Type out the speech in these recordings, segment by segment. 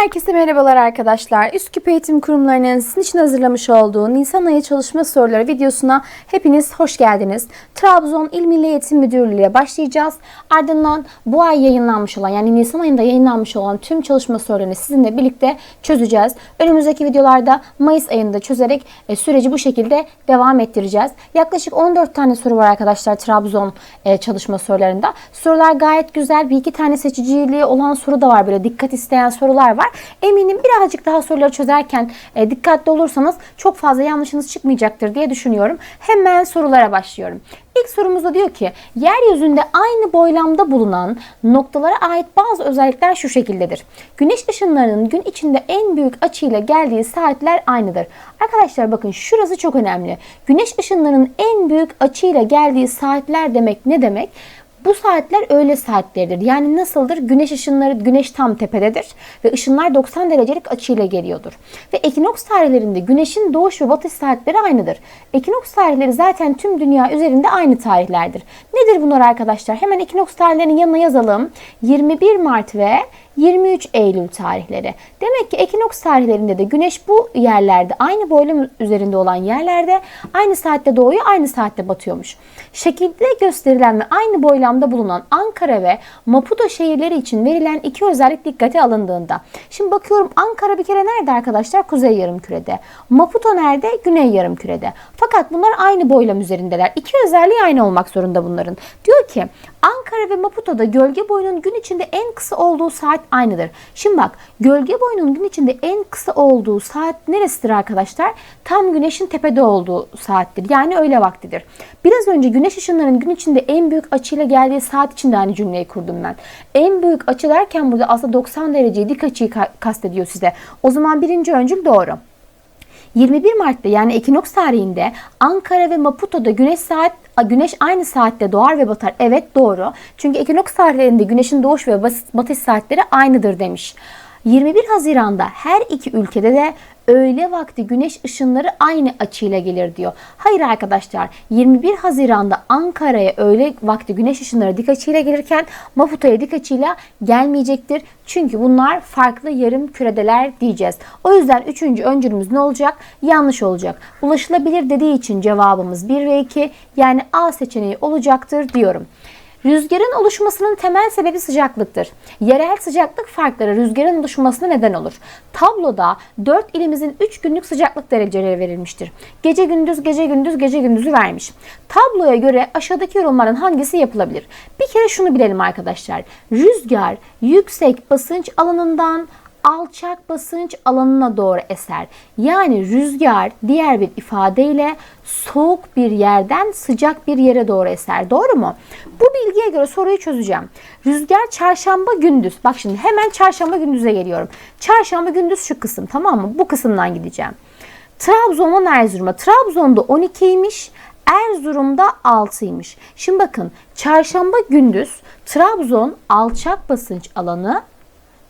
Herkese merhabalar arkadaşlar. Üsküp Eğitim Kurumları'nın sizin için hazırlamış olduğu Nisan ayı çalışma soruları videosuna hepiniz hoş geldiniz. Trabzon İl Milli Eğitim Müdürlüğü başlayacağız. Ardından bu ay yayınlanmış olan yani Nisan ayında yayınlanmış olan tüm çalışma sorularını sizinle birlikte çözeceğiz. Önümüzdeki videolarda Mayıs ayında çözerek e, süreci bu şekilde devam ettireceğiz. Yaklaşık 14 tane soru var arkadaşlar Trabzon e, çalışma sorularında. Sorular gayet güzel. Bir iki tane seçiciliği olan soru da var böyle dikkat isteyen sorular var. Eminim birazcık daha soruları çözerken e, dikkatli olursanız çok fazla yanlışınız çıkmayacaktır diye düşünüyorum. Hemen sorulara başlıyorum. İlk sorumuzda diyor ki yeryüzünde aynı boylamda bulunan noktalara ait bazı özellikler şu şekildedir. Güneş ışınlarının gün içinde en büyük açıyla geldiği saatler aynıdır. Arkadaşlar bakın şurası çok önemli. Güneş ışınlarının en büyük açıyla geldiği saatler demek ne demek? Bu saatler öğle saatleridir. Yani nasıldır? Güneş ışınları, güneş tam tepededir ve ışınlar 90 derecelik açıyla geliyordur. Ve ekinoks tarihlerinde güneşin doğuş ve batış saatleri aynıdır. Ekinoks tarihleri zaten tüm dünya üzerinde aynı tarihlerdir. Nedir bunlar arkadaşlar? Hemen ekinoks tarihlerinin yanına yazalım. 21 Mart ve 23 Eylül tarihleri. Demek ki ekinoks tarihlerinde de güneş bu yerlerde aynı boylam üzerinde olan yerlerde aynı saatte doğuyor, aynı saatte batıyormuş. Şekilde gösterilen ve aynı boylamda bulunan Ankara ve Maputo şehirleri için verilen iki özellik dikkate alındığında. Şimdi bakıyorum Ankara bir kere nerede arkadaşlar? Kuzey yarımkürede. Maputo nerede? Güney yarımkürede. Fakat bunlar aynı boylam üzerindeler. İki özelliği aynı olmak zorunda bunların. Diyor ki Ankara ve Maputo'da gölge boyunun gün içinde en kısa olduğu saat aynıdır. Şimdi bak gölge boyunun gün içinde en kısa olduğu saat neresidir arkadaşlar? Tam güneşin tepede olduğu saattir. Yani öğle vaktidir. Biraz önce güneş ışınlarının gün içinde en büyük açıyla geldiği saat için de aynı cümleyi kurdum ben. En büyük açı derken burada aslında 90 dereceyi dik açıyı kastediyor size. O zaman birinci öncül doğru. 21 Mart'ta yani ekinoks tarihinde Ankara ve Maputo'da güneş saat güneş aynı saatte doğar ve batar. Evet doğru. Çünkü ekinoks tarihlerinde güneşin doğuş ve batış saatleri aynıdır demiş. 21 Haziran'da her iki ülkede de öğle vakti güneş ışınları aynı açıyla gelir diyor. Hayır arkadaşlar 21 Haziran'da Ankara'ya öğle vakti güneş ışınları dik açıyla gelirken Maputo'ya dik açıyla gelmeyecektir. Çünkü bunlar farklı yarım küredeler diyeceğiz. O yüzden üçüncü öncülümüz ne olacak? Yanlış olacak. Ulaşılabilir dediği için cevabımız 1 ve 2 yani A seçeneği olacaktır diyorum. Rüzgarın oluşmasının temel sebebi sıcaklıktır. Yerel sıcaklık farkları rüzgarın oluşmasına neden olur. Tabloda 4 ilimizin 3 günlük sıcaklık dereceleri verilmiştir. Gece gündüz, gece gündüz, gece gündüzü vermiş. Tabloya göre aşağıdaki yorumların hangisi yapılabilir? Bir kere şunu bilelim arkadaşlar. Rüzgar yüksek basınç alanından alçak basınç alanına doğru eser. Yani rüzgar diğer bir ifadeyle soğuk bir yerden sıcak bir yere doğru eser. Doğru mu? Bu bilgiye göre soruyu çözeceğim. Rüzgar çarşamba gündüz. Bak şimdi hemen çarşamba gündüze geliyorum. Çarşamba gündüz şu kısım tamam mı? Bu kısımdan gideceğim. Trabzon'dan Erzurum'a. Trabzon'da 12'ymiş. Erzurum'da 6'ymış. Şimdi bakın çarşamba gündüz Trabzon alçak basınç alanı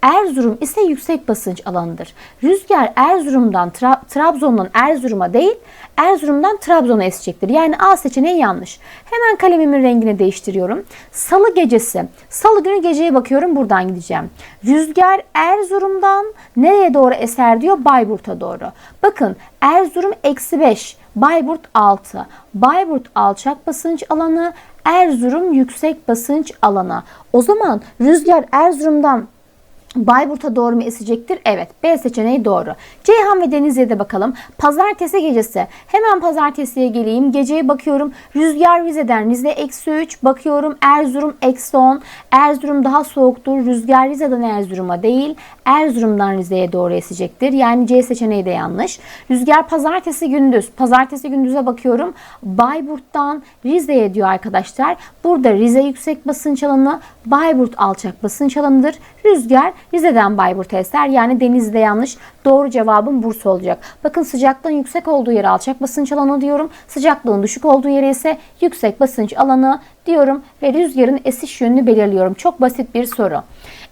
Erzurum ise yüksek basınç alanıdır. Rüzgar Erzurum'dan Tra Trabzon'dan Erzurum'a değil, Erzurum'dan Trabzon'a esecektir. Yani A seçeneği yanlış. Hemen kalemimin rengini değiştiriyorum. Salı gecesi. Salı günü geceye bakıyorum buradan gideceğim. Rüzgar Erzurum'dan nereye doğru eser diyor? Bayburt'a doğru. Bakın Erzurum eksi 5. Bayburt 6. Bayburt alçak basınç alanı, Erzurum yüksek basınç alanı. O zaman rüzgar Erzurum'dan Bayburt'a doğru mu esecektir? Evet. B seçeneği doğru. Ceyhan ve Denizli'ye de bakalım. Pazartesi gecesi. Hemen pazartesiye geleyim. Geceye bakıyorum. Rüzgar Rize'den. Rize eksi 3. Bakıyorum Erzurum eksi 10. Erzurum daha soğuktur. Rüzgar Rize'den Erzurum'a değil. Erzurum'dan Rize'ye doğru esecektir. Yani C seçeneği de yanlış. Rüzgar pazartesi gündüz. Pazartesi gündüze bakıyorum. Bayburt'tan Rize'ye diyor arkadaşlar. Burada Rize yüksek basınç alanı. Bayburt alçak basınç alanıdır. Rüzgar Rize'den Bayburt'a eser. Yani denizde yanlış. Doğru cevabım Bursa olacak. Bakın sıcaklığın yüksek olduğu yere alçak basınç alanı diyorum. Sıcaklığın düşük olduğu yere ise yüksek basınç alanı diyorum ve rüzgarın esiş yönünü belirliyorum. Çok basit bir soru.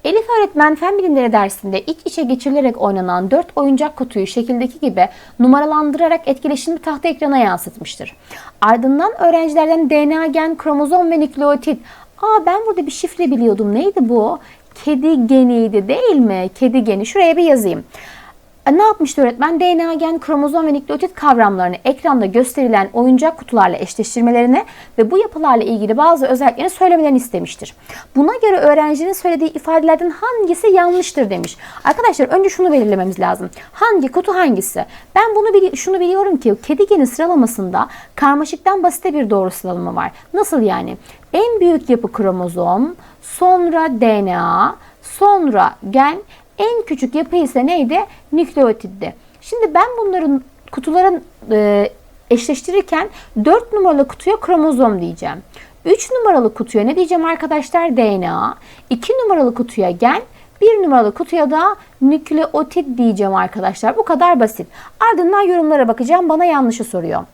Elif öğretmen fen bilimleri dersinde iç içe geçirilerek oynanan 4 oyuncak kutuyu şekildeki gibi numaralandırarak etkileşimli tahta ekrana yansıtmıştır. Ardından öğrencilerden DNA gen, kromozom ve nükleotit Aa ben burada bir şifre biliyordum. Neydi bu? kedi geniydi değil mi? Kedi geni. Şuraya bir yazayım. E, Ne yapmıştı öğretmen? DNA gen, kromozom ve nükleotit kavramlarını ekranda gösterilen oyuncak kutularla eşleştirmelerini ve bu yapılarla ilgili bazı özelliklerini söylemelerini istemiştir. Buna göre öğrencinin söylediği ifadelerden hangisi yanlıştır demiş. Arkadaşlar önce şunu belirlememiz lazım. Hangi kutu hangisi? Ben bunu bili- şunu biliyorum ki kedi geni sıralamasında karmaşıktan basite bir doğru sıralama var. Nasıl yani? En büyük yapı kromozom, sonra DNA, sonra gen, en küçük yapı ise neydi? Nükleotitti. Şimdi ben bunların kutuların e, eşleştirirken 4 numaralı kutuya kromozom diyeceğim. 3 numaralı kutuya ne diyeceğim arkadaşlar? DNA. 2 numaralı kutuya gen. 1 numaralı kutuya da nükleotit diyeceğim arkadaşlar. Bu kadar basit. Ardından yorumlara bakacağım. Bana yanlışı soruyor.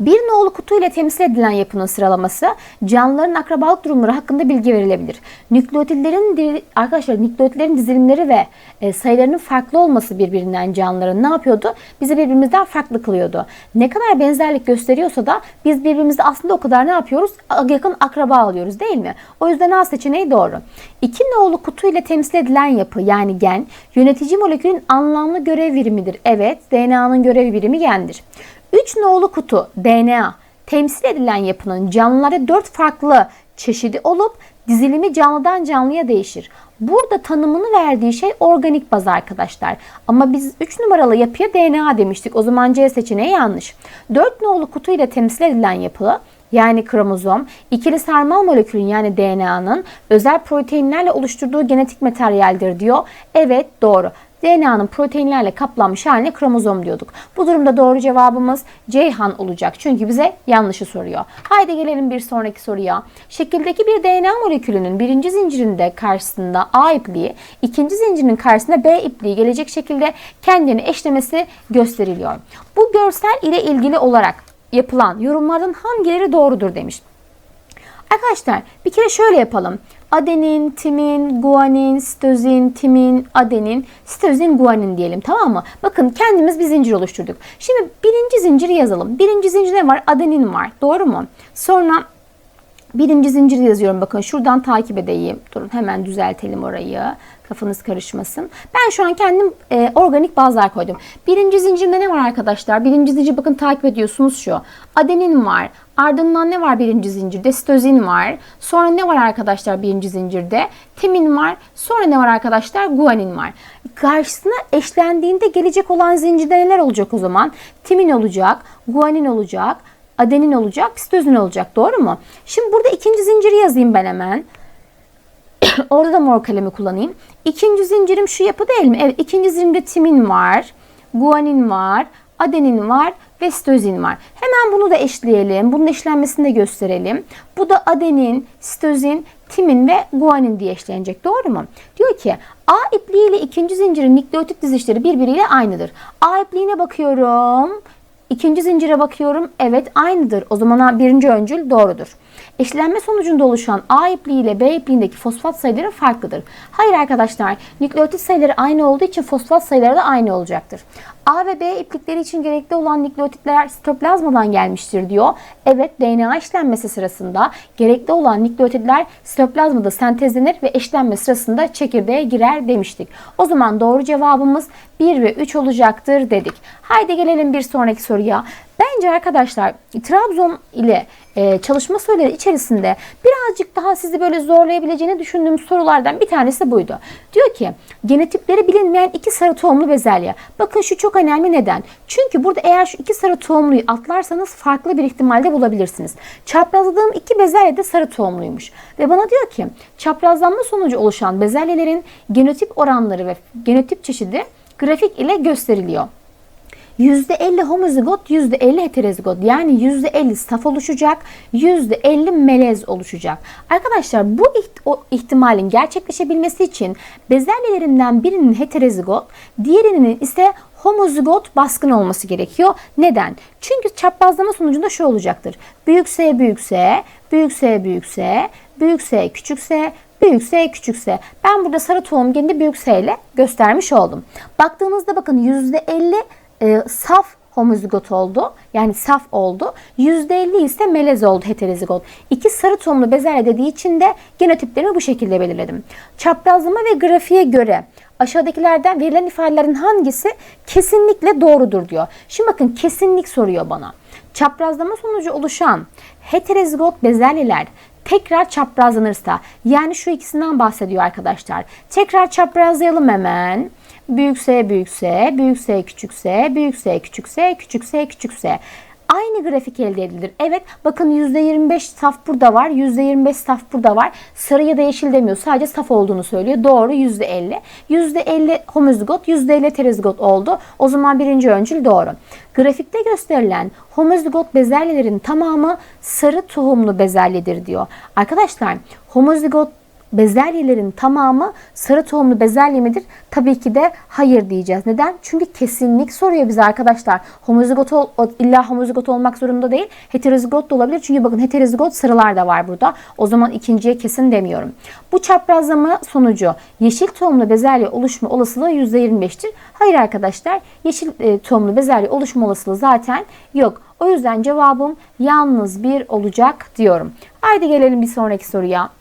Bir nolu kutu ile temsil edilen yapının sıralaması canlıların akrabalık durumları hakkında bilgi verilebilir. Nükleotitlerin arkadaşlar nükleotitlerin dizilimleri ve e, sayılarının farklı olması birbirinden canlıların ne yapıyordu? Bizi birbirimizden farklı kılıyordu. Ne kadar benzerlik gösteriyorsa da biz birbirimizde aslında o kadar ne yapıyoruz? Yakın akraba alıyoruz değil mi? O yüzden A seçeneği doğru. İki nolu kutu ile temsil edilen yapı yani gen yönetici molekülün anlamlı görev birimidir. Evet DNA'nın görev birimi gendir. 3 nolu kutu DNA temsil edilen yapının canlılarda 4 farklı çeşidi olup dizilimi canlıdan canlıya değişir. Burada tanımını verdiği şey organik baz arkadaşlar. Ama biz 3 numaralı yapıya DNA demiştik. O zaman C seçeneği yanlış. 4 nolu kutu ile temsil edilen yapı yani kromozom, ikili sarmal molekülün yani DNA'nın özel proteinlerle oluşturduğu genetik materyaldir diyor. Evet doğru. DNA'nın proteinlerle kaplanmış haline kromozom diyorduk. Bu durumda doğru cevabımız Ceyhan olacak. Çünkü bize yanlışı soruyor. Haydi gelelim bir sonraki soruya. Şekildeki bir DNA molekülünün birinci zincirinde karşısında A ipliği, ikinci zincirinin karşısında B ipliği gelecek şekilde kendini eşlemesi gösteriliyor. Bu görsel ile ilgili olarak yapılan yorumlardan hangileri doğrudur demiş. Arkadaşlar bir kere şöyle yapalım. Adenin, timin, guanin, sitozin, timin, adenin, sitozin, guanin diyelim tamam mı? Bakın kendimiz bir zincir oluşturduk. Şimdi birinci zinciri yazalım. Birinci zincir ne var? Adenin var. Doğru mu? Sonra birinci zinciri yazıyorum. Bakın şuradan takip edeyim. Durun hemen düzeltelim orayı. Kafanız karışmasın. Ben şu an kendim e, organik bazlar koydum. Birinci zincirde ne var arkadaşlar? Birinci zincir bakın takip ediyorsunuz şu. Adenin var. Ardından ne var birinci zincirde? Sitozin var. Sonra ne var arkadaşlar birinci zincirde? Timin var. Sonra ne var arkadaşlar? Guanin var. Karşısına eşlendiğinde gelecek olan zincirde neler olacak o zaman? Timin olacak, guanin olacak, adenin olacak, sitozin olacak. Doğru mu? Şimdi burada ikinci zinciri yazayım ben hemen. Orada da mor kalemi kullanayım. İkinci zincirim şu yapı değil mi? Evet ikinci zincirimde timin var, guanin var, adenin var ve sitozin var. Hemen bunu da eşleyelim. Bunun eşlenmesini de gösterelim. Bu da adenin, sitozin, timin ve guanin diye eşlenecek. Doğru mu? Diyor ki A ipliği ile ikinci zincirin nükleotit dizişleri birbiriyle aynıdır. A ipliğine bakıyorum. İkinci zincire bakıyorum. Evet aynıdır. O zaman birinci öncül doğrudur. Eşlenme sonucunda oluşan A ipliği ile B ipliğindeki fosfat sayıları farklıdır. Hayır arkadaşlar, nükleotit sayıları aynı olduğu için fosfat sayıları da aynı olacaktır. A ve B iplikleri için gerekli olan nükleotitler sitoplazmadan gelmiştir diyor. Evet DNA işlenmesi sırasında gerekli olan nükleotitler sitoplazmada sentezlenir ve eşlenme sırasında çekirdeğe girer demiştik. O zaman doğru cevabımız 1 ve 3 olacaktır dedik. Haydi gelelim bir sonraki soruya. Bence arkadaşlar Trabzon ile e, çalışma soruları içerisinde birazcık daha sizi böyle zorlayabileceğini düşündüğüm sorulardan bir tanesi buydu. Diyor ki genotipleri bilinmeyen iki sarı tohumlu bezelye. Bakın şu çok önemli neden? Çünkü burada eğer şu iki sarı tohumluyu atlarsanız farklı bir ihtimalde bulabilirsiniz. Çaprazladığım iki bezelye de sarı tohumluymuş. Ve bana diyor ki çaprazlanma sonucu oluşan bezelyelerin genotip oranları ve genotip çeşidi grafik ile gösteriliyor. %50 homozigot, %50 heterozigot. Yani %50 saf oluşacak, %50 melez oluşacak. Arkadaşlar bu ihtimalin gerçekleşebilmesi için bezelyelerinden birinin heterozigot, diğerinin ise homozigot baskın olması gerekiyor. Neden? Çünkü çaprazlama sonucunda şu olacaktır. Büyük S büyük S, büyük S büyük S, büyük S küçük S, büyük S küçük S. Ben burada sarı tohum genini büyük S ile göstermiş oldum. Baktığımızda bakın %50 e, saf homozigot oldu. Yani saf oldu. %50 ise melez oldu heterozigot. İki sarı tohumlu bezelye dediği için de genotiplerimi bu şekilde belirledim. Çaprazlama ve grafiğe göre aşağıdakilerden verilen ifadelerin hangisi kesinlikle doğrudur diyor. Şimdi bakın kesinlik soruyor bana. Çaprazlama sonucu oluşan heterozigot bezelyeler tekrar çaprazlanırsa yani şu ikisinden bahsediyor arkadaşlar. Tekrar çaprazlayalım hemen. Büyük S büyük S, büyük S küçük S, büyük S küçük S, küçük S küçük S. Aynı grafik elde edilir. Evet bakın %25 saf burada var. %25 saf burada var. Sarı ya da yeşil demiyor. Sadece saf olduğunu söylüyor. Doğru %50. %50 homozigot, %50 heterozigot oldu. O zaman birinci öncül doğru. Grafikte gösterilen homozigot bezelyelerin tamamı sarı tohumlu bezelyedir diyor. Arkadaşlar homozigot bezelyelerin tamamı sarı tohumlu bezelye midir? Tabii ki de hayır diyeceğiz. Neden? Çünkü kesinlik soruyor bize arkadaşlar. Homozigot ol, illa homozigot olmak zorunda değil. Heterozigot da olabilir. Çünkü bakın heterozigot sarılar da var burada. O zaman ikinciye kesin demiyorum. Bu çaprazlama sonucu yeşil tohumlu bezelye oluşma olasılığı %25'tir. Hayır arkadaşlar. Yeşil e, tohumlu bezelye oluşma olasılığı zaten yok. O yüzden cevabım yalnız bir olacak diyorum. Haydi gelelim bir sonraki soruya.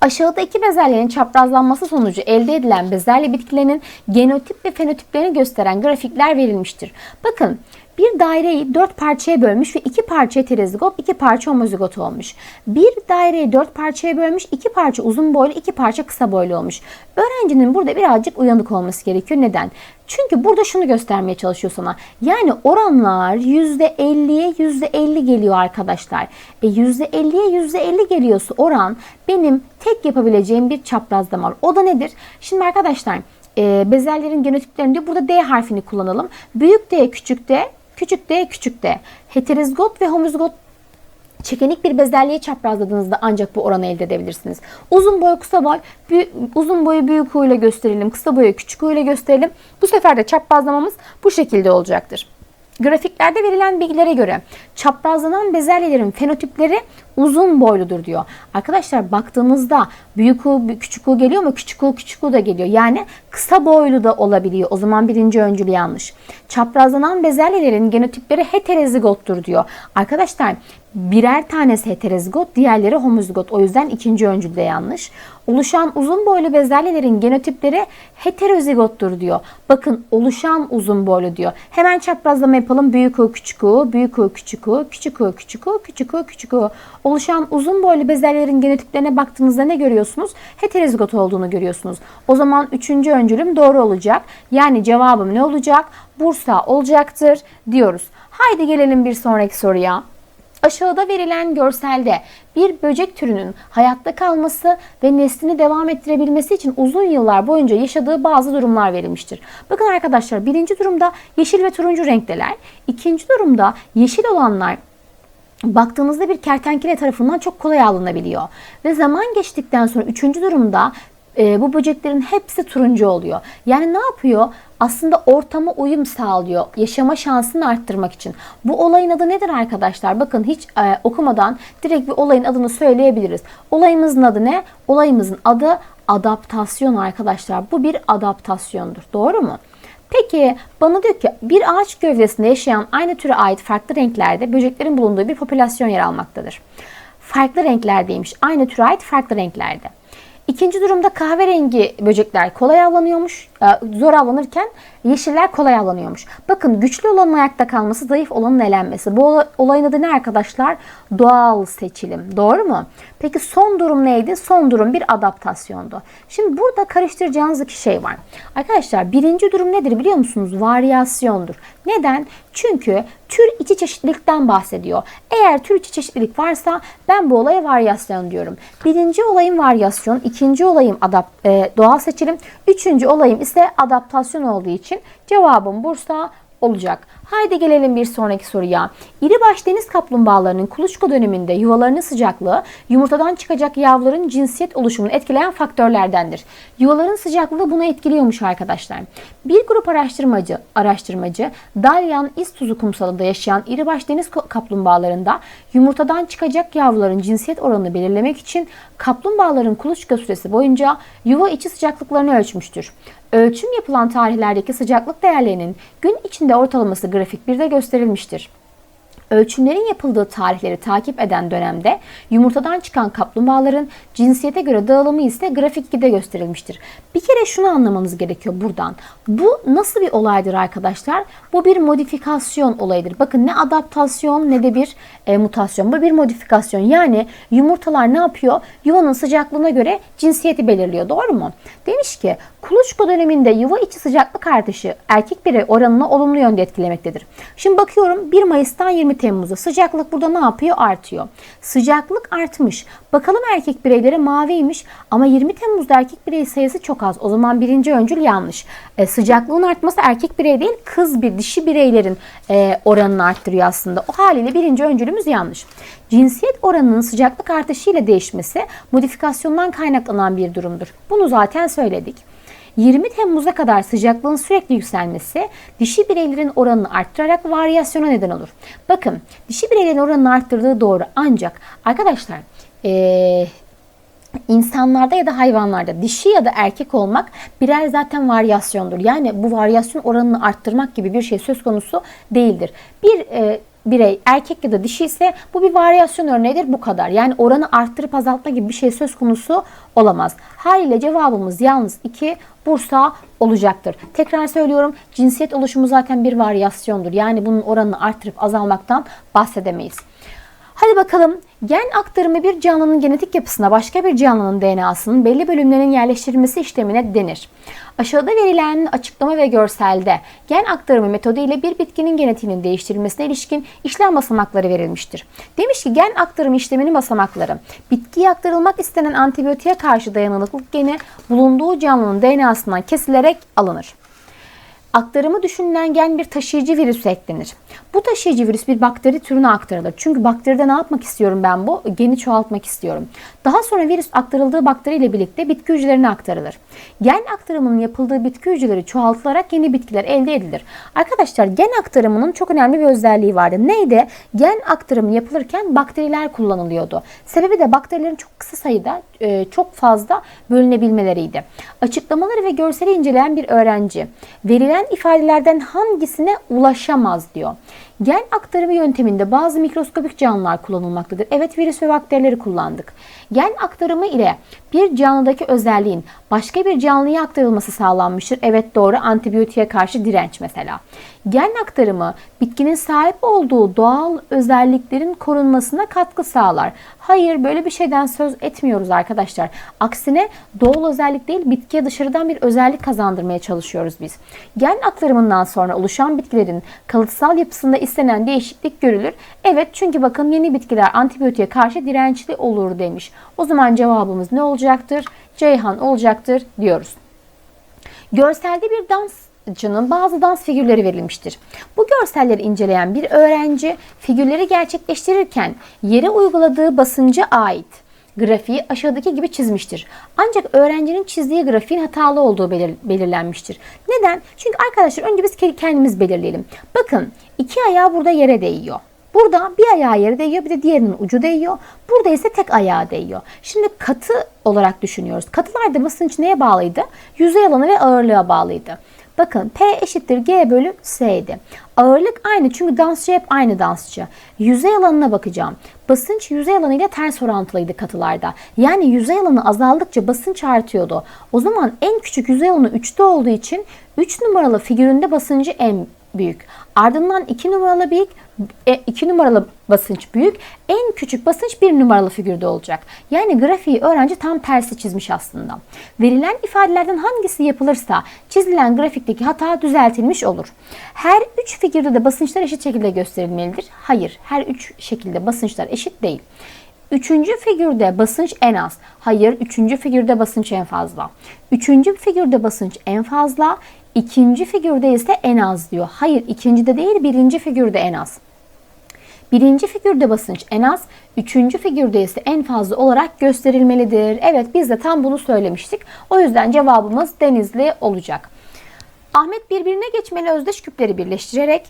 Aşağıda iki bezelyenin çaprazlanması sonucu elde edilen bezelye bitkilerinin genotip ve fenotiplerini gösteren grafikler verilmiştir. Bakın bir daireyi dört parçaya bölmüş ve iki parça heterozigot, iki parça homozigot olmuş. Bir daireyi dört parçaya bölmüş, iki parça uzun boylu, iki parça kısa boylu olmuş. Öğrencinin burada birazcık uyanık olması gerekiyor. Neden? Çünkü burada şunu göstermeye çalışıyor sana. Yani oranlar %50'ye %50 geliyor arkadaşlar. E %50'ye %50 geliyorsa oran benim tek yapabileceğim bir çaprazlama var. O da nedir? Şimdi arkadaşlar e, bezelyerin genotiplerini diyor. Burada D harfini kullanalım. Büyük D, küçük D, küçük D, küçük D. Heterozigot ve homozigot çekenik bir bezelyeyi çaprazladığınızda ancak bu oranı elde edebilirsiniz. Uzun boy kısa boy, büyük, uzun boyu büyük U gösterelim, kısa boyu küçük U gösterelim. Bu sefer de çaprazlamamız bu şekilde olacaktır. Grafiklerde verilen bilgilere göre çaprazlanan bezelyelerin fenotipleri uzun boyludur diyor. Arkadaşlar baktığımızda büyük U, küçük U geliyor mu? Küçük U, küçük U da geliyor. Yani kısa boylu da olabiliyor. O zaman birinci öncül yanlış. Çaprazlanan bezelyelerin genotipleri heterozigottur diyor. Arkadaşlar birer tanesi heterozigot, diğerleri homozigot. O yüzden ikinci öncülde yanlış. Oluşan uzun boylu bezelyelerin genotipleri heterozigottur diyor. Bakın oluşan uzun boylu diyor. Hemen çaprazlama yapalım. Büyük U, küçük U, büyük U, küçük U, küçük U, küçük U, küçük U, küçük U. Oluşan uzun boylu bezelyelerin genotiplerine baktığınızda ne görüyorsunuz? Heterozigot olduğunu görüyorsunuz. O zaman üçüncü öncülüm doğru olacak. Yani cevabım ne olacak? Bursa olacaktır diyoruz. Haydi gelelim bir sonraki soruya. Aşağıda verilen görselde bir böcek türünün hayatta kalması ve neslini devam ettirebilmesi için uzun yıllar boyunca yaşadığı bazı durumlar verilmiştir. Bakın arkadaşlar birinci durumda yeşil ve turuncu renkteler. İkinci durumda yeşil olanlar baktığınızda bir kertenkele tarafından çok kolay alınabiliyor. Ve zaman geçtikten sonra üçüncü durumda e, bu böceklerin hepsi turuncu oluyor. Yani ne yapıyor? Aslında ortama uyum sağlıyor. Yaşama şansını arttırmak için. Bu olayın adı nedir arkadaşlar? Bakın hiç e, okumadan direkt bir olayın adını söyleyebiliriz. Olayımızın adı ne? Olayımızın adı adaptasyon arkadaşlar. Bu bir adaptasyondur. Doğru mu? Peki bana diyor ki bir ağaç gövdesinde yaşayan aynı türe ait farklı renklerde böceklerin bulunduğu bir popülasyon yer almaktadır. Farklı renklerdeymiş. Aynı türe ait farklı renklerde. İkinci durumda kahverengi böcekler kolay avlanıyormuş. E, zor avlanırken yeşiller kolay avlanıyormuş. Bakın güçlü olanın ayakta kalması, zayıf olanın elenmesi. Bu olayın adı ne arkadaşlar? Doğal seçilim. Doğru mu? Peki son durum neydi? Son durum bir adaptasyondu. Şimdi burada karıştıracağınız iki şey var. Arkadaşlar birinci durum nedir biliyor musunuz? Varyasyondur. Neden? Çünkü tür içi çeşitlilikten bahsediyor. Eğer tür içi çeşitlilik varsa ben bu olaya varyasyon diyorum. Birinci olayım varyasyon, ikinci olayım adapt, e, doğal seçilim, üçüncü olayım ise adaptasyon olduğu için cevabım Bursa olacak. Haydi gelelim bir sonraki soruya. İribaş deniz kaplumbağalarının kuluçka döneminde yuvalarının sıcaklığı yumurtadan çıkacak yavruların cinsiyet oluşumunu etkileyen faktörlerdendir. Yuvaların sıcaklığı bunu etkiliyormuş arkadaşlar. Bir grup araştırmacı, araştırmacı Dalyan İstuzu kumsalında yaşayan iribaş deniz kaplumbağalarında yumurtadan çıkacak yavruların cinsiyet oranını belirlemek için kaplumbağaların kuluçka süresi boyunca yuva içi sıcaklıklarını ölçmüştür. Ölçüm yapılan tarihlerdeki sıcaklık değerlerinin gün içinde ortalaması grafik 1'de gösterilmiştir. Ölçümlerin yapıldığı tarihleri takip eden dönemde yumurtadan çıkan kaplumbağaların cinsiyete göre dağılımı ise grafik 2'de gösterilmiştir. Bir kere şunu anlamamız gerekiyor buradan. Bu nasıl bir olaydır arkadaşlar? Bu bir modifikasyon olayıdır. Bakın ne adaptasyon ne de bir e, mutasyon. Bu bir modifikasyon. Yani yumurtalar ne yapıyor? Yuvanın sıcaklığına göre cinsiyeti belirliyor. Doğru mu? Demiş ki kuluçka döneminde yuva içi sıcaklık artışı erkek birey oranını olumlu yönde etkilemektedir. Şimdi bakıyorum 1 Mayıs'tan 20 Temmuz'a sıcaklık burada ne yapıyor? Artıyor. Sıcaklık artmış. Bakalım erkek bireyleri maviymiş ama 20 Temmuz'da erkek birey sayısı çok az. O zaman birinci öncül yanlış. E, sıcaklığın artması erkek birey değil kız bir dişi bireylerin e, oranını arttırıyor aslında. O haliyle birinci öncülümüz yanlış. Cinsiyet oranının sıcaklık artışıyla değişmesi modifikasyondan kaynaklanan bir durumdur. Bunu zaten söyledik. 20 Temmuz'a kadar sıcaklığın sürekli yükselmesi dişi bireylerin oranını arttırarak varyasyona neden olur. Bakın dişi bireylerin oranını arttırdığı doğru ancak arkadaşlar ee, insanlarda ya da hayvanlarda dişi ya da erkek olmak birer zaten varyasyondur. Yani bu varyasyon oranını arttırmak gibi bir şey söz konusu değildir. Bir e, birey erkek ya da dişi ise bu bir varyasyon örneğidir bu kadar. Yani oranı arttırıp azaltma gibi bir şey söz konusu olamaz. Haliyle cevabımız yalnız 2 Bursa olacaktır. Tekrar söylüyorum cinsiyet oluşumu zaten bir varyasyondur. Yani bunun oranını arttırıp azalmaktan bahsedemeyiz. Hadi bakalım gen aktarımı bir canlının genetik yapısına başka bir canlının DNA'sının belli bölümlerinin yerleştirilmesi işlemine denir. Aşağıda verilen açıklama ve görselde gen aktarımı metodu ile bir bitkinin genetiğinin değiştirilmesine ilişkin işlem basamakları verilmiştir. Demiş ki gen aktarımı işleminin basamakları bitkiye aktarılmak istenen antibiyotiğe karşı dayanıklılık geni bulunduğu canlının DNA'sından kesilerek alınır. Aktarımı düşünülen bir taşıyıcı virüse eklenir. Bu taşıyıcı virüs bir bakteri türüne aktarılır. Çünkü bakteride ne yapmak istiyorum ben bu? Geni çoğaltmak istiyorum. Daha sonra virüs aktarıldığı bakteri ile birlikte bitki hücrelerine aktarılır. Gen aktarımının yapıldığı bitki hücreleri çoğaltılarak yeni bitkiler elde edilir. Arkadaşlar gen aktarımının çok önemli bir özelliği vardı. Neydi? Gen aktarımı yapılırken bakteriler kullanılıyordu. Sebebi de bakterilerin çok kısa sayıda e, çok fazla bölünebilmeleriydi. Açıklamaları ve görseli inceleyen bir öğrenci verilen ifadelerden hangisine ulaşamaz diyor. Gen aktarımı yönteminde bazı mikroskopik canlılar kullanılmaktadır. Evet virüs ve bakterileri kullandık. Gen aktarımı ile bir canlıdaki özelliğin başka bir canlıya aktarılması sağlanmıştır. Evet doğru antibiyotiğe karşı direnç mesela. Gen aktarımı bitkinin sahip olduğu doğal özelliklerin korunmasına katkı sağlar. Hayır böyle bir şeyden söz etmiyoruz arkadaşlar. Aksine doğal özellik değil bitkiye dışarıdan bir özellik kazandırmaya çalışıyoruz biz. Gen aktarımından sonra oluşan bitkilerin kalıtsal yapısında istenen değişiklik görülür. Evet çünkü bakın yeni bitkiler antibiyotiğe karşı dirençli olur demiş. O zaman cevabımız ne olacaktır? Ceyhan olacaktır diyoruz. Görselde bir dansçının bazı dans figürleri verilmiştir. Bu görselleri inceleyen bir öğrenci figürleri gerçekleştirirken yere uyguladığı basınca ait grafiği aşağıdaki gibi çizmiştir. Ancak öğrencinin çizdiği grafiğin hatalı olduğu belir belirlenmiştir. Neden? Çünkü arkadaşlar önce biz kendimiz belirleyelim. Bakın iki ayağı burada yere değiyor. Burada bir ayağı yere değiyor bir de diğerinin ucu değiyor. Burada ise tek ayağı değiyor. Şimdi katı olarak düşünüyoruz. Katılarda basınç neye bağlıydı? Yüzey alanı ve ağırlığa bağlıydı. Bakın P eşittir G bölü S'ydi. Ağırlık aynı çünkü dansçı hep aynı dansçı. Yüzey alanına bakacağım. Basınç yüzey alanı ile ters orantılıydı katılarda. Yani yüzey alanı azaldıkça basınç artıyordu. O zaman en küçük yüzey alanı 3'te olduğu için 3 numaralı figüründe basıncı en büyük. Ardından 2 numaralı büyük, 2 e, numaralı basınç büyük. En küçük basınç 1 numaralı figürde olacak. Yani grafiği öğrenci tam tersi çizmiş aslında. Verilen ifadelerden hangisi yapılırsa çizilen grafikteki hata düzeltilmiş olur. Her 3 figürde de basınçlar eşit şekilde gösterilmelidir. Hayır, her 3 şekilde basınçlar eşit değil. Üçüncü figürde basınç en az. Hayır, üçüncü figürde basınç en fazla. Üçüncü figürde basınç en fazla. İkinci figürde ise en az diyor. Hayır ikincide değil birinci figürde en az. Birinci figürde basınç en az, üçüncü figürde ise en fazla olarak gösterilmelidir. Evet biz de tam bunu söylemiştik. O yüzden cevabımız denizli olacak. Ahmet birbirine geçmeli özdeş küpleri birleştirerek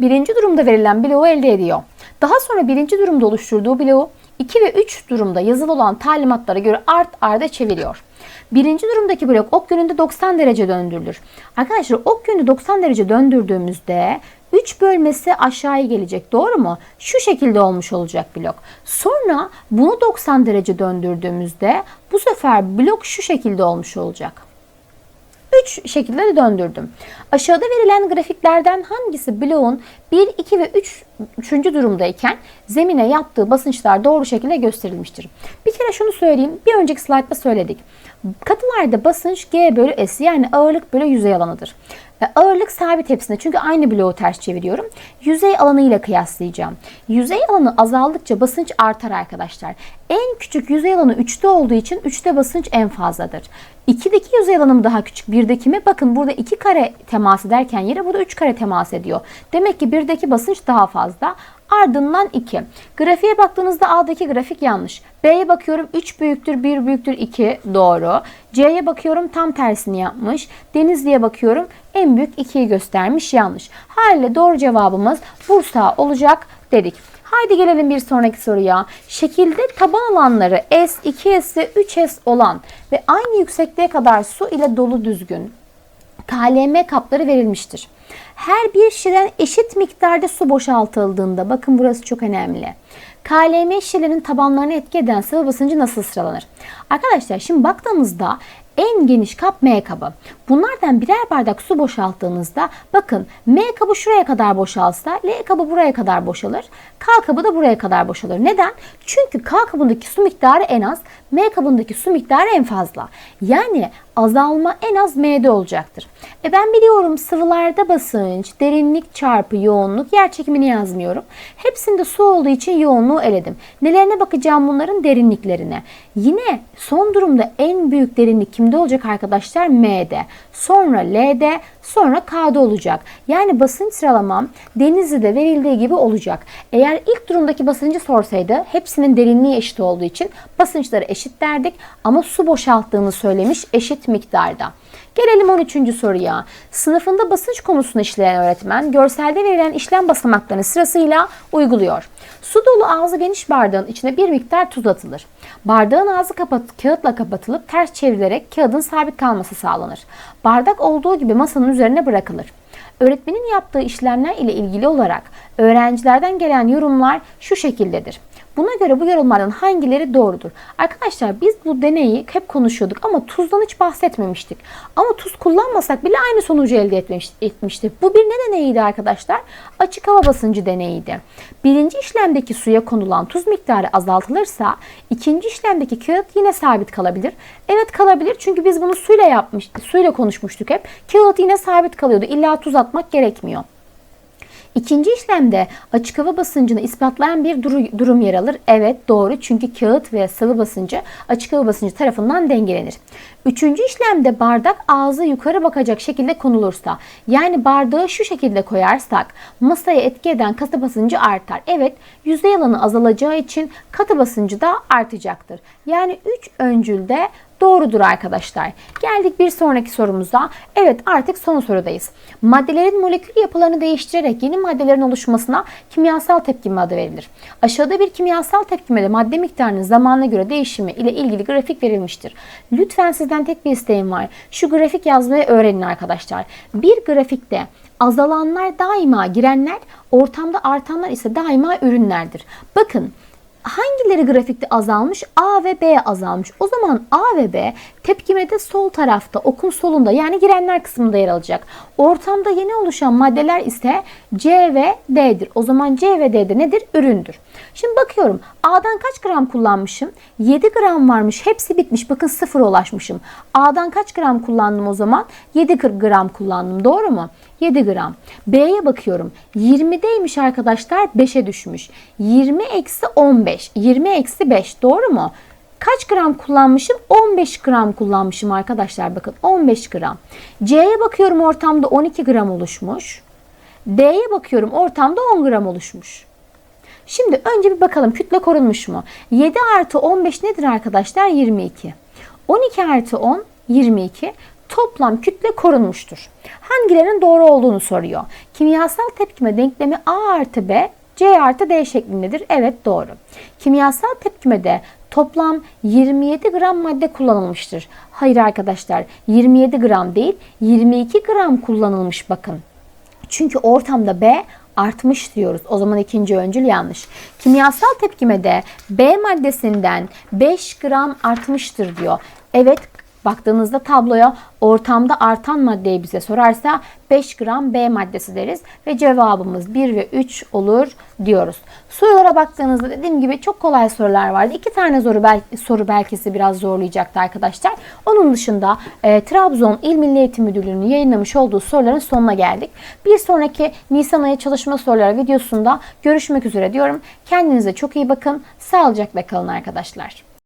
birinci durumda verilen bloğu elde ediyor. Daha sonra birinci durumda oluşturduğu bloğu 2 ve 3 durumda yazılı olan talimatlara göre art arda çeviriyor. Birinci durumdaki blok ok yönünde 90 derece döndürülür. Arkadaşlar ok yönünde 90 derece döndürdüğümüzde 3 bölmesi aşağıya gelecek. Doğru mu? Şu şekilde olmuş olacak blok. Sonra bunu 90 derece döndürdüğümüzde bu sefer blok şu şekilde olmuş olacak. 3 şekilde de döndürdüm. Aşağıda verilen grafiklerden hangisi bloğun 1, 2 ve 3. 3. durumdayken zemine yaptığı basınçlar doğru şekilde gösterilmiştir. Bir kere şunu söyleyeyim. Bir önceki slaytta söyledik. Katılarda basınç G bölü S yani ağırlık bölü yüzey alanıdır. Ve ağırlık sabit hepsinde çünkü aynı bloğu ters çeviriyorum. Yüzey alanı ile kıyaslayacağım. Yüzey alanı azaldıkça basınç artar arkadaşlar. En küçük yüzey alanı 3'te olduğu için 3'te basınç en fazladır. 2'deki yüzey alanım daha küçük. 1'deki mi? Bakın burada 2 kare temas ederken yere burada 3 kare temas ediyor. Demek ki 1'deki basınç daha fazla. Ardından 2. Grafiğe baktığınızda A'daki grafik yanlış. B'ye bakıyorum 3 büyüktür 1 büyüktür 2 doğru. C'ye bakıyorum tam tersini yapmış. Denizli'ye bakıyorum en büyük 2'yi göstermiş yanlış. Haliyle doğru cevabımız Bursa olacak dedik. Haydi gelelim bir sonraki soruya. Şekilde taban alanları S, 2S ve 3S olan ve aynı yüksekliğe kadar su ile dolu düzgün KLM kapları verilmiştir. Her bir şişeden eşit miktarda su boşaltıldığında bakın burası çok önemli. KLM şişelerin tabanlarına etki eden sıvı basıncı nasıl sıralanır? Arkadaşlar şimdi baktığımızda en geniş kap M kabı. Bunlardan birer bardak su boşalttığınızda bakın M kabı şuraya kadar boşalsa L kabı buraya kadar boşalır. K kabı da buraya kadar boşalır. Neden? Çünkü K kabındaki su miktarı en az, M kabındaki su miktarı en fazla. Yani azalma en az M'de olacaktır. E ben biliyorum sıvılarda basınç, derinlik çarpı yoğunluk yer çekimini yazmıyorum. Hepsinde su olduğu için yoğunluğu eledim. Nelerine bakacağım bunların derinliklerine. Yine son durumda en büyük derinlik kimde olacak arkadaşlar? M'de. Sonra L'de, sonra K'da olacak. Yani basınç sıralamam Denizli'de verildiği gibi olacak. Eğer ilk durumdaki basıncı sorsaydı hepsinin derinliği eşit olduğu için basınçları eşit derdik ama su boşalttığını söylemiş eşit miktarda. Gelelim 13. soruya. Sınıfında basınç konusunu işleyen öğretmen görselde verilen işlem basamaklarını sırasıyla uyguluyor. Su dolu ağzı geniş bardağın içine bir miktar tuz atılır. Bardağın ağzı kapat, kağıtla kapatılıp ters çevrilerek kağıdın sabit kalması sağlanır. Bardak olduğu gibi masanın üzerine bırakılır. Öğretmenin yaptığı işlemler ile ilgili olarak öğrencilerden gelen yorumlar şu şekildedir. Buna göre bu yorumlardan hangileri doğrudur? Arkadaşlar biz bu deneyi hep konuşuyorduk ama tuzdan hiç bahsetmemiştik. Ama tuz kullanmasak bile aynı sonucu elde etmiş, etmiştik. Bu bir ne deneyiydi arkadaşlar? Açık hava basıncı deneyiydi. Birinci işlemdeki suya konulan tuz miktarı azaltılırsa ikinci işlemdeki kağıt yine sabit kalabilir. Evet kalabilir çünkü biz bunu suyla yapmış, suyla konuşmuştuk hep. Kağıt yine sabit kalıyordu. İlla tuz atmak gerekmiyor. İkinci işlemde açık hava basıncını ispatlayan bir durum yer alır. Evet doğru çünkü kağıt ve sıvı basıncı açık hava basıncı tarafından dengelenir. Üçüncü işlemde bardak ağzı yukarı bakacak şekilde konulursa yani bardağı şu şekilde koyarsak masaya etki eden katı basıncı artar. Evet yüzey alanı azalacağı için katı basıncı da artacaktır. Yani 3 öncülde doğrudur arkadaşlar. Geldik bir sonraki sorumuza. Evet artık son sorudayız. Maddelerin molekül yapılarını değiştirerek yeni maddelerin oluşmasına kimyasal tepkime adı verilir. Aşağıda bir kimyasal tepkimede madde miktarının zamanına göre değişimi ile ilgili grafik verilmiştir. Lütfen sizden tek bir isteğim var. Şu grafik yazmayı öğrenin arkadaşlar. Bir grafikte azalanlar daima girenler, ortamda artanlar ise daima ürünlerdir. Bakın hangileri grafikte azalmış? A ve B azalmış. O zaman A ve B tepkimede sol tarafta, okun solunda yani girenler kısmında yer alacak. Ortamda yeni oluşan maddeler ise C ve D'dir. O zaman C ve D'de nedir? Üründür. Şimdi bakıyorum A'dan kaç gram kullanmışım? 7 gram varmış. Hepsi bitmiş. Bakın sıfır ulaşmışım. A'dan kaç gram kullandım o zaman? 7 gram kullandım. Doğru mu? 7 gram. B'ye bakıyorum. 20'deymiş arkadaşlar 5'e düşmüş. 20 eksi 15. 20 eksi 5 doğru mu? Kaç gram kullanmışım? 15 gram kullanmışım arkadaşlar. Bakın 15 gram. C'ye bakıyorum ortamda 12 gram oluşmuş. D'ye bakıyorum ortamda 10 gram oluşmuş. Şimdi önce bir bakalım kütle korunmuş mu? 7 artı 15 nedir arkadaşlar? 22. 12 artı 10 22 toplam kütle korunmuştur. Hangilerinin doğru olduğunu soruyor. Kimyasal tepkime denklemi A artı B C artı D şeklindedir. Evet doğru. Kimyasal tepkimede toplam 27 gram madde kullanılmıştır. Hayır arkadaşlar 27 gram değil 22 gram kullanılmış bakın. Çünkü ortamda B artmış diyoruz. O zaman ikinci öncül yanlış. Kimyasal tepkimede B maddesinden 5 gram artmıştır diyor. Evet baktığınızda tabloya ortamda artan maddeyi bize sorarsa 5 gram B maddesi deriz ve cevabımız 1 ve 3 olur diyoruz. Sorulara baktığınızda dediğim gibi çok kolay sorular vardı. İki tane soru, belki, soru belki sizi biraz zorlayacaktı arkadaşlar. Onun dışında e, Trabzon İl Milli Eğitim Müdürlüğü'nün yayınlamış olduğu soruların sonuna geldik. Bir sonraki Nisan ayı çalışma soruları videosunda görüşmek üzere diyorum. Kendinize çok iyi bakın. Sağlıcakla kalın arkadaşlar.